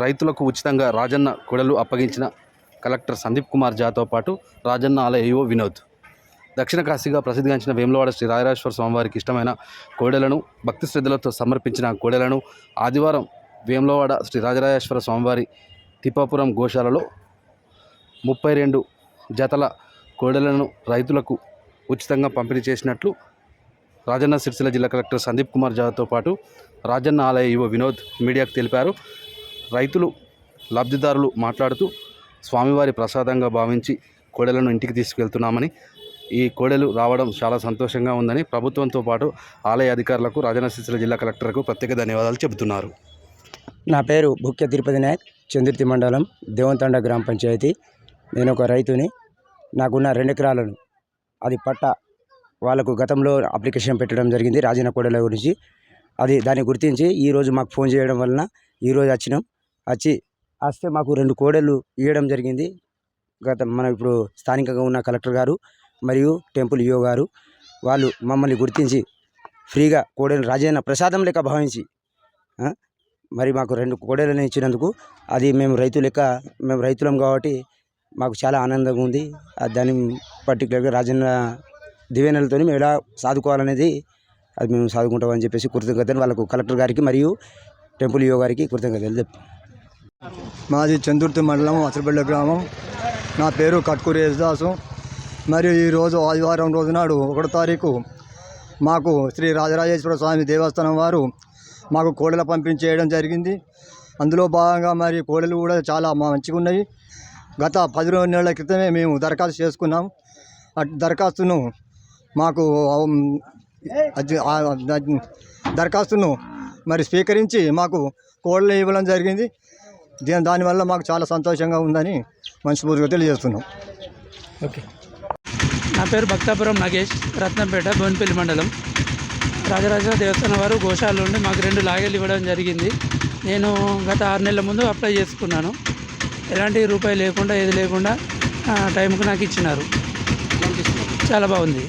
రైతులకు ఉచితంగా రాజన్న కొడలు అప్పగించిన కలెక్టర్ సందీప్ కుమార్ జాతో పాటు రాజన్న ఆలయ వినోద్. దక్షిణ కాశీగా ప్రసిద్ధిగాంచిన వేములవాడ శ్రీ రాజరాజేశ్వర స్వామివారికి ఇష్టమైన కోడెలను భక్తి శ్రద్ధలతో సమర్పించిన కోడెలను ఆదివారం వేములవాడ శ్రీ రాజరాజేశ్వర స్వామివారి తిప్పాపురం గోశాలలో ముప్పై రెండు జతల కోడెలను రైతులకు ఉచితంగా పంపిణీ చేసినట్లు రాజన్న సిరిసిల్ల జిల్లా కలెక్టర్ సందీప్ కుమార్ జాతో పాటు రాజన్న ఆలయ యువ వినోద్ మీడియాకు తెలిపారు. రైతులు లబ్ధిదారులు మాట్లాడుతూ స్వామివారి ప్రసాదంగా భావించి కోడెలను ఇంటికి తీసుకెళ్తున్నామని ఈ కోడెలు రావడం చాలా సంతోషంగా ఉందని ప్రభుత్వంతో పాటు ఆలయ అధికారులకు రాజన్న జిల్లా కలెక్టర్కు ప్రత్యేక ధన్యవాదాలు చెబుతున్నారు. నా పేరు భుక్య తిరుపతి నాయక్ చంద్రుతి మండలం దేవంతండ గ్రామ పంచాయతీ. నేను ఒక రైతుని నాకున్న రెండు ఎకరాలను అది పట్ట వాళ్ళకు గతంలో అప్లికేషన్ పెట్టడం జరిగింది రాజన్న కోడెల గురించి. అది దాన్ని గుర్తించి ఈరోజు మాకు ఫోన్ చేయడం వలన ఈరోజు వచ్చినాం. వచ్చి వస్తే మాకు రెండు కోడళ్ళు ఇవ్వడం జరిగింది. గత మన ఇప్పుడు స్థానికంగా ఉన్న కలెక్టర్ గారు మరియు టెంపుల్ ఈఓ గారు వాళ్ళు మమ్మల్ని గుర్తించి ఫ్రీగా కోడలు రాజైన ప్రసాదం లెక్క భావించి మరి మాకు రెండు కోడలను ఇచ్చినందుకు అది మేము రైతు లెక్క మేము రైతులం కాబట్టి మాకు చాలా ఆనందంగా ఉంది. దాని పర్టికులర్గా రాజన్న దివేనలతో మేము ఎలా సాదుకోవాలనేది అది మేము సాదుకుంటామని చెప్పేసి కృతజ్ఞతలు వాళ్ళకు కలెక్టర్ గారికి మరియు టెంపుల్ ఈఓ గారికి కృతజ్ఞతలు చెప్తాం మాది చందుర్తి మండలం అసరబెల్ల గ్రామం. నా పేరు కట్కూరి యేసుదాసు. మరియు ఈరోజు ఆదివారం రోజు నాడు ఒకటో తారీఖు మాకు శ్రీ రాజరాజేశ్వర స్వామి దేవస్థానం వారు మాకు కోడల పంపించేయడం జరిగింది. అందులో భాగంగా మరి కోడలు కూడా చాలా మంచిగా ఉన్నాయి. గత పది నెలల క్రితమే మేము దరఖాస్తు చేసుకున్నాం. దరఖాస్తును మాకు దరఖాస్తును మరి స్వీకరించి మాకు కోడలు ఇవ్వడం జరిగింది. దీని దానివల్ల మాకు చాలా సంతోషంగా ఉందని మనస్ఫూర్తిగా తెలియజేస్తున్నాం. ఓకే. నా పేరు భక్తాపురం నాగేష్ రత్నంపేట బోన్పల్లి మండలం. రాజరాజ దేవస్థానం వారు గోశాల నుండి మాకు రెండు లాగేలు ఇవ్వడం జరిగింది. నేను గత ఆరు నెలల ముందు అప్లై చేసుకున్నాను. ఎలాంటి రూపాయి లేకుండా ఏది లేకుండా టైంకు నాకు ఇచ్చినారు. చాలా బాగుంది.